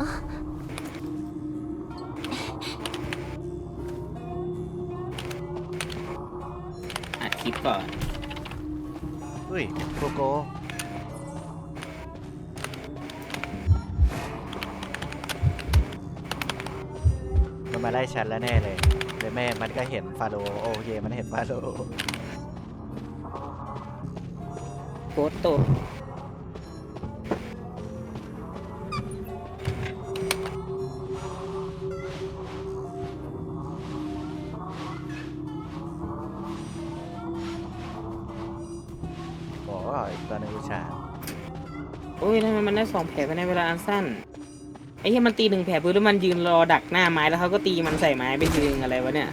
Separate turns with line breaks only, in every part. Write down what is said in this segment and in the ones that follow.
อัดคลิปก่อน
อุ้ยโกโกมันมาไล่ฉันแล้วแน่เลยเดี๋ยวแม่มันก็เห็นฟาโรห์โอเคมันเห็นฟาโรห์
โคตโต
อกว่าอีกตัวหนึงวิชา
โอ้ยทำไมมันได้สองแผลภายในเวลาอันสั้น ไอ้เหี้ยมันตีหนึ่งแผลปุ๊บแล้วมันยืนรอดักหน้าไม้แล้วเขาก็ตีมันใส่ไม้ไปทีนึงอะไรวะเนี่ย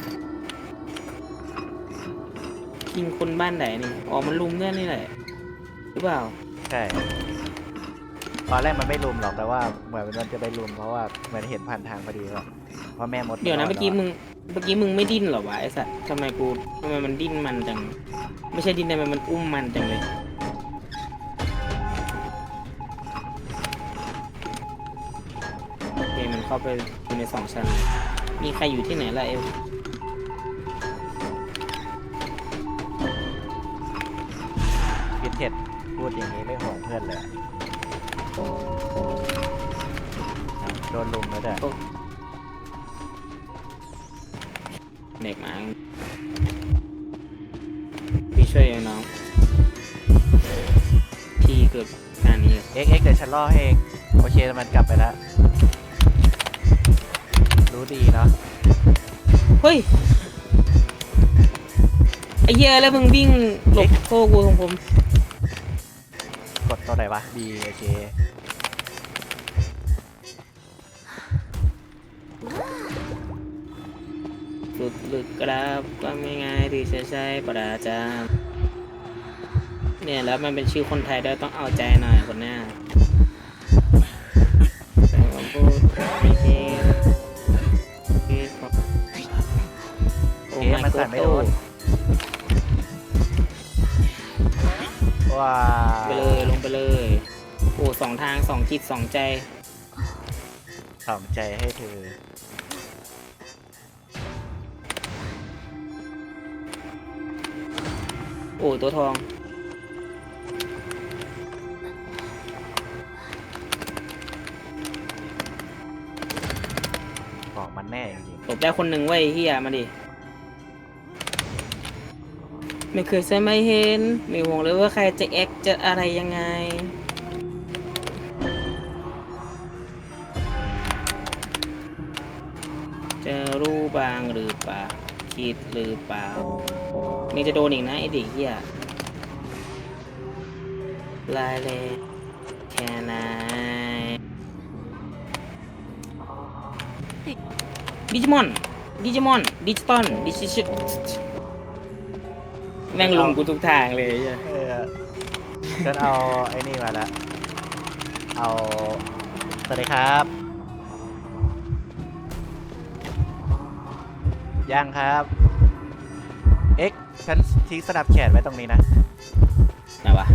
ยิงคนบ้านไหนนี่อ๋อมันลุมเพื่อนนี่แหละ หรือเปล่า
ใช่ตอนแรกมันไม่ลุมหรอกแต่ว่าเหมือนมันจะไปลุมเพราะว่ามันเห็นผ่านทางพอดีว่าเพราะแม่มด
เดี๋ยวนะ
ร
เมื่อกี้มึงเมื่อกี้มึงไม่ดิ้นเหรอวะไอ้สัสทำไมกูทำไมมันดิ้นมันจัง ไม่ใช่ดิ้นทำไมมันอุ้มมันจังเลย เคมันเข้าไปอยู่ในสองชั้น มีใครอยู่ที่ไหนล่ะเอล
พิเทศพูดอย่างนี้ไม่ห่วงเพื่อนเลยอะโดนลุมแล้วเด้อ
เด็กหมาพี่ช่วยเองน้อง พี่เกิดการนี้เลย
เอ็กเอ็กเดี๋ยวฉันล่อให้เอง โอเค มันกลับไปแล้วรู้ ดีเนาะ
เฮ้ยไอ้เหี้ยแล้วมึงวิ่งหลบโค้กูของผม
กดตัวไหนวะดีโอเค
สุดลึกกราบก็ไม่ง่ายที่จะใช้ประจามเนี่ยแล้วมันเป็นชื่อคนไทยด้วยต้องเอาใจหน่อยคนเนี้ยแต่ผมพูดไม่จริง
สั่นไม่โดนว้า
ไปเลยลงไปเลย โอ้สองทางสองจิตสองใจ
สองใจให้เธอ
โอ้ตัวทอง
บอกมันแน่จริง
หลบได้คนหนึ่งไว้ยเฮียมาดิ ไม่เคยจะไม่เห็น ไม่ห่วงเลยว่าใครจะแอคจะอะไรยังไง จะรู้บางหรือเปล่า คิดหรือเปล่านี่จะโดนอีกนะไอ้เด็กเฮียลายเลยแค่ไหนดิจิมอนดิจิมอนดิจิตอลดิจิชิ แม่งลงกูทุกทางเลยเหี้ย
ๆเออฉันเอาไอ้นี่มาละเอาสวัสดีครับยังครับ เอ็กฉันทิ้งสนับแขนไว้ตรงนี้นะ
ไหนวะ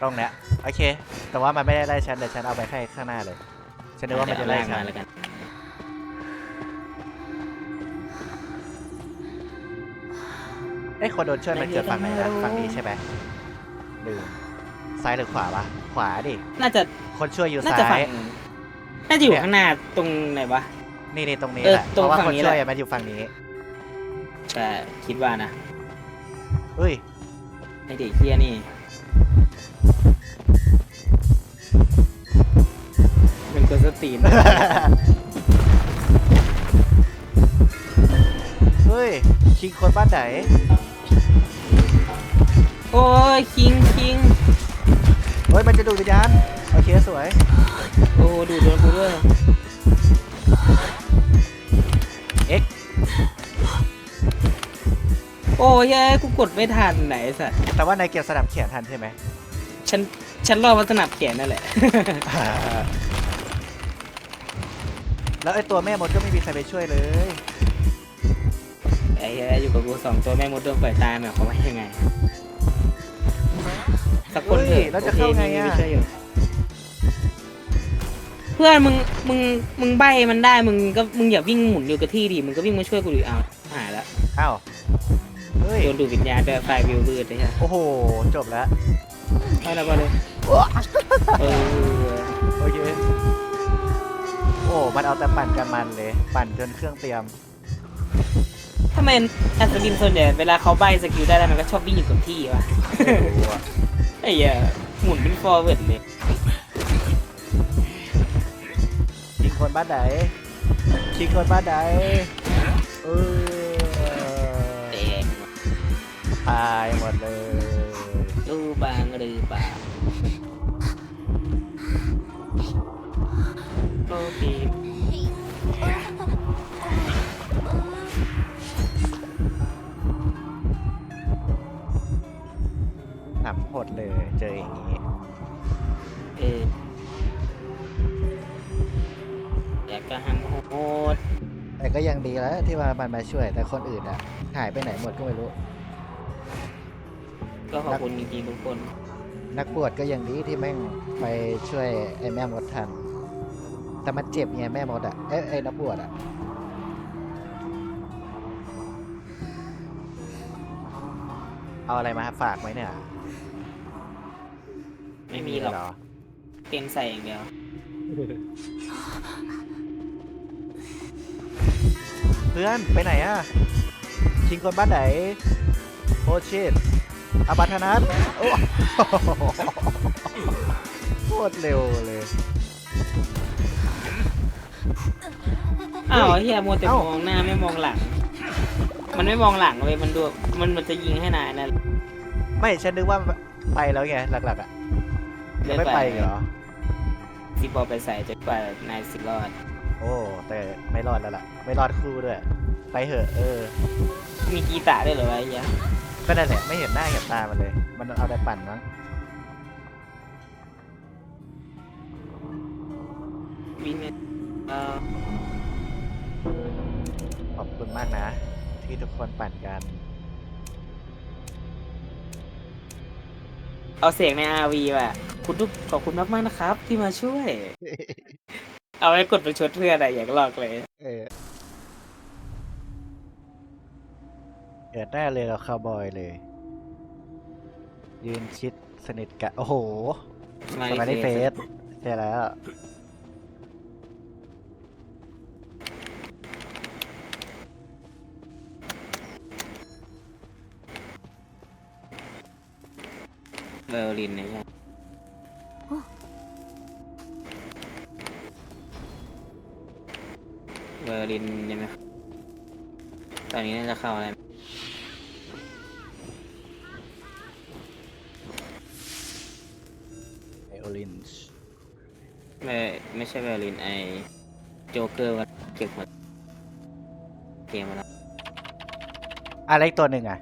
ตรงเนี้ย โอเค แต่ว่ามันไม่ได้ไล่ฉันแต่ฉันเอาไปให้ข้างหน้าเลย ฉันนึกว่ามันจะไล่
เดี๋ยว
ฉั
เอา
น
มาแล้วกัน
เอ้ยคนโดนช่วยมันเกิดฝั่งไหนนะฝั่งนี้ใช่ไหมลืมซ้ายหรือขวาวะขวาดิ
น่าจะ
คนช่วยอยู่
น่า
ซ้า
จะฝั่ง
ย
น่าจะอยู่ข้างหน้าตรงไหนวะ
นี่นี่ตรงนี้
เออ
แหละ
ตรง
เพราะว่า
ฝั่
ค
ง
น
นี้
ช่วย
แหละ
อะมันอยู่ฝั่งนี้
แต่คิดว่านะ
เฮ้ย
ไอเด็กเฮียนี่เป็นคนสตรีม
เฮ้ยคิงคนบ้านไหน
โอ้ยคิงคิง
เฮ้ยมันจะดูดวิญญาณโอเคสวย
โอ้ดูดโดนกูด้วย
เอ็ก
โอ้ยเฮ้ยกูกดไม่ทันไหนสัตว์
แต่ว่านายเก็บสนับแขนทันใช่ไหม
ฉันฉันรอมาสนับแขนนั่นแหละ
แล้วไอ้ตัวแม่มดก็ไม่มีใครไปช่วยเลย
ไอ้เหี้ยอยู่กับกูสองตัวแม่มดโดนปล่อยตายหมายความว่ายังไง สักคนเถ
เฮ้ย
อะ
แล้วจะเข้าไง
โคมี
อะ
มีช่วยอยู่เพื่อนมึงมึงมึงใบมันได้มึงก็มึงอย่าวิ่งหมุนอยู่กับที่ดิมึงก็วิ่งมาช่วยกูดิเอาหายละ
อ้าว เฮ้ย
โดนดูดวิญญาณด้วยไฟวิวบืดเลยฮะ
โอ้โห จบแล้ว
เอาละไปเลยเออ
โอเค โอ้ มันเอาแต่ปั่นกันมันเลย ปั่นจนเครื่องเตรียม
ทำไมอัศวินส่วนใหญ่เวลาเขาใบสกิลได้แล้วมันก็ชอบวิ่งอยู่กับที่วะ
ไม่รู้อะ
ไอ้เหี้ยหมุนเป็นฟอร์เวิร์ดเลย
คิงคนบ้านไหนคิงคนบ้านไหนเออ
แดง
ตายหมดเลย
รูบางหรือเปล่า
หนำหดเลยเจออย่างนี้
เอออยากจะหังโหด
แต่ก็ยังดีแล้วที่ว่ามันมาช่วยแต่คนอื่นอะหายไปไหนหมดก็ไม่รู้
ก็ขอบคุณจริงๆทุกคน
นักบวชก็ยังดีที่แม่งไปช่วยไอ้แม่มดทัน แต่มันเจ็บไงแม่มดอะเอ้ยไอ้นักบวชอะเอาอะไรมาฝากไว้เนี่ย
ไม่มีหรอก
เหรอ
เต็มใส่อย่างเดียว
เพื่อนไปไหนอะ ชิงคนบ้านไหนโอชิตอาบัธนัทโอ้โคตรเร็วเลย
อ้าวเฮียมัวแต่
เอ้า
มองหน้าไม่มองหลัง มันไม่มองหลังเลยมันดูมันมันจะยิงให้นายนั่น
ไม่ฉันนึกว่าไปแล้วไงหลักๆอะ ยังไม่ไปอีกเหรอ
สิบอลไปใส่จนกว่านายสิรอด
โอ้ แต่ไม่รอดแล้วล่ะ ไม่รอดคู่ด้วย ไปเหอะ เออ
มีกีตาร์ด้วยเหรอวะไอ้เหี้ย
ก็นั่นแหละไม่เห็นหน้าเห็นตามันเลย มันเอาแต่ปั่นมั้ง
วิ่งเนี่ยเออ
ขอบคุณมากนะ ที่ทุกคนปั่นกัน
เอาเสียงใน RV ว่ะ คุณทุกขอบคุณมากมากๆนะครับ ที่มาช่วย เอาไว้กดไปชดเพื่อนอะอยากลอกเลย
เออเกิดได้เลยเราคาวบอยเลย ยืนชิดสนิทกันโอ้โหสมัยในเฟสใช่แล้ว
เวลลินเนี่ย นใช่ไหมตอนนี้น่าจะเข้าอะไร
ไอโอลินช์
ไม่ไม่ใช่เวลลินไอโจ๊กเกอร์วันเก็บหมดเกมมาแล้ว
อะไรอีกตัวหนึ่งอะ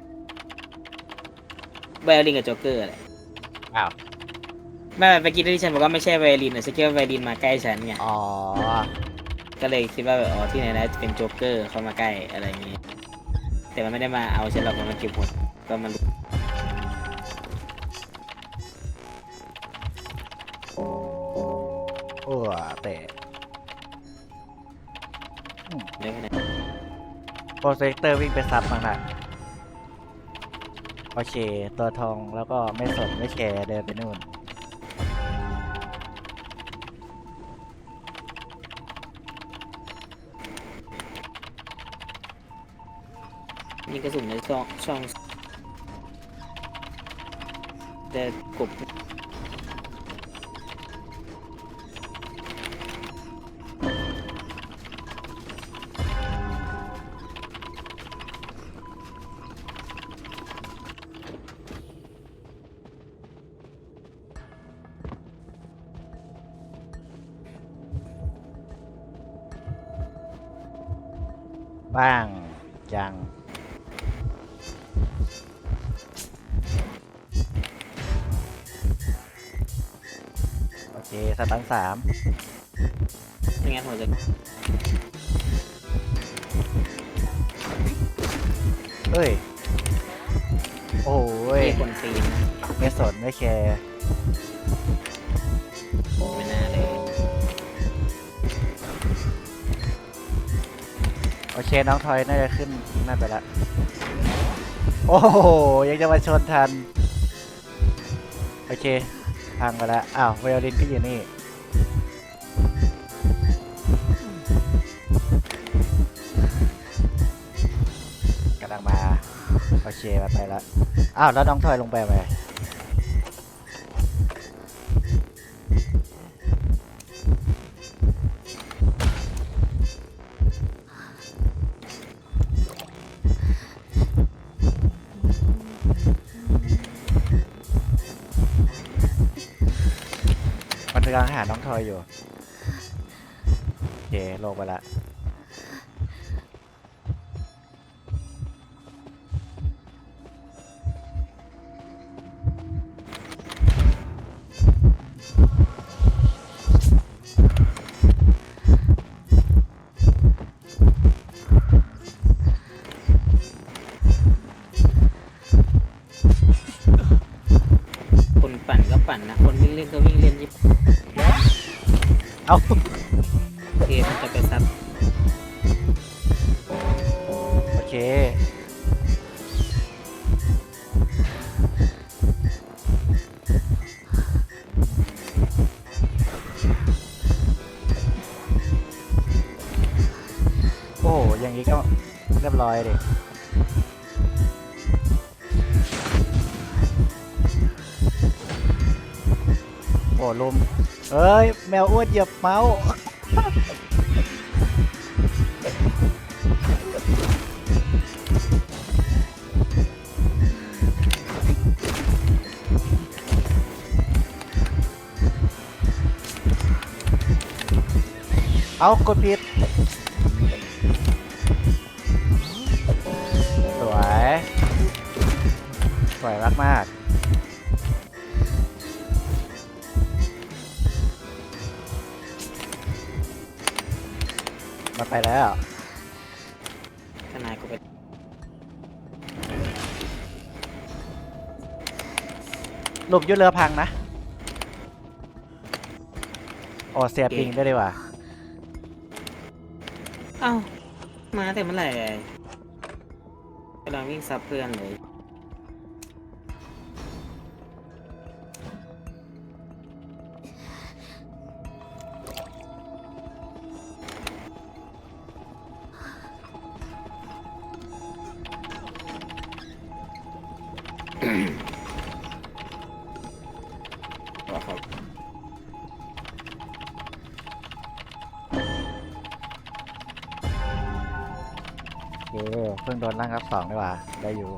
เวลลินกับโจ๊กเกอร์แหละ
อ้าว
ไม่ไปกินที่ฉันบอกว่าไม่ใช่เวลลินอะฉันคิดว่าเวลลินมาใกล้ฉันไง
อ๋อ
ก็เลยคิดว่าแบบอ๋อที่ไหนนะจะเป็นโจ๊กเกอร์เข้ามาใกล้อะไรอย่างงี้ แต่มันไม่ได้มาเอาฉันหรอกมันมาเก็บหมดก็มันรู้
โอ้แต่
เดี๋ยวนะ
โปรเจคเตอร์วิ่งไปซับมันอะโอเค ตัวทองแล้วก็ไม่สนไม่แคร์เดินไปนู่น
กระสุนในช่องช่อง แต่กบ
บ้างยัง สตันสาม
ไม่งไงนผมจะ
เอ้ย โอ้ย
มีคนปีน
ไม่สนไม่แคร์
ไม่น่าเลย
โอเค น้องทอยน่าจะขึ้นน่าไปละ โอ้โห ยังจะมาชนทัน โอเค พังไปแล้ว อ้าวไวโอลินก็อยู่นี่ กำลังมา โอเคมาไปแล้ว อ้าว แล้วน้องทอยลงไปไหม องทอยอยู่โอเคลงไปละ
เอ้าเกมมันจะไปซับ
โอเค โอ้โหอย่างนี้ก็เรียบร้อยดิโอ้ลม เอ้ย แมวอ้วนเหยียบเมาส์เอากดผิด สวย สวยมากมากๆ แล้ว
ทนายกูไป
หลบอยุเรือพังนะ โอ้เสียปิงได้เลยว่ะ
เอ้า มาแต่เมื่อไหร่กำลังวิ่งซับเพื่อนเลย
เคเพิ่งโดนร่างรับสองดีกว่าได้อยู่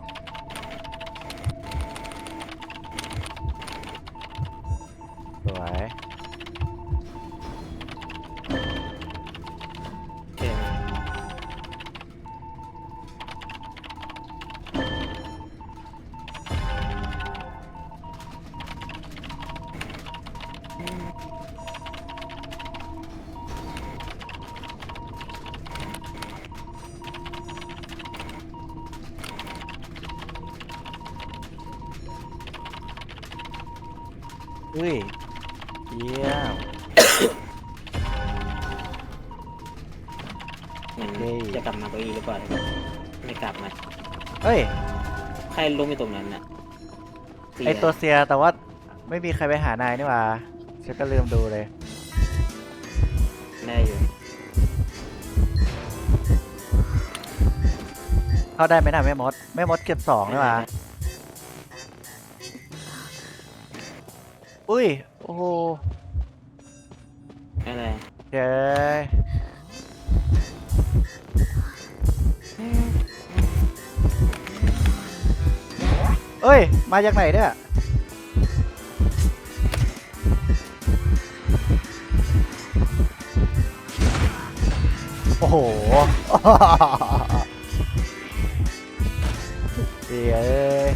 อุ้ยเยี่ยม
มัน
เฮ้ย
จะกลับมาเก้าอี้หรือเปล่าไม่กลับมา
เฮ้ย
ใครล้มอยู่ตรงนั้นน่ะเสีย
ไอตัวเซียแต่ว่าไม่มีใครไปหานายนี่หว่าฉันก็ลืมดูเลย
ได้อยู่
เข้าได้ไหมนะแม่มดแม่มดเก็บสองนี่หว่า อุ้ย โอ้โห
อะไร
เย้ยเอ้ย มาจากไหนเนี่ยโอ้โหเดี๋ยวเอ้ย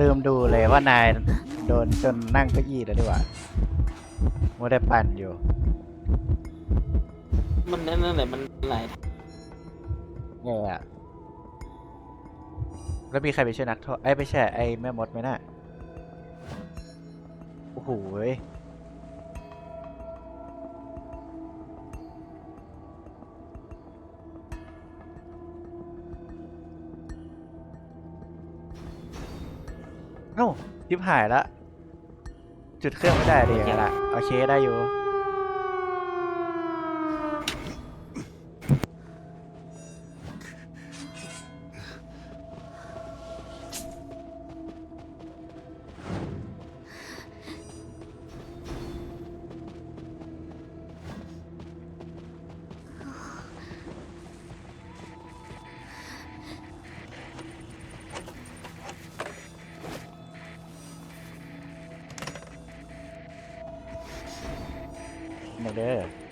ลืมดูเลยว่านายโดนจนนั่งเก้าอี้แล้วดีกว่ามัวแต่ปั่นอยู่
มันนั่นนั่นแหละมันหลาย
เนี่ยแล้วมีใครไปช่วยนักโทษไอ้ยไม่ใช่ไอ้แม่มดไหมน่ะ โอ้โห เอ้าทิปหายละ จุดเครื่องไม่ได้ดิอย่ะโอเคได้อยู่ ห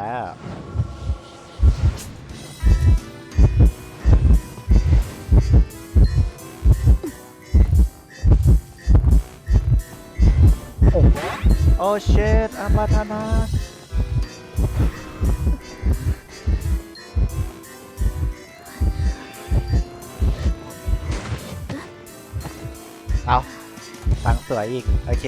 เดินมาแล้วโอ้เชดอามาธนาเอาฟังสวยอีก โอเค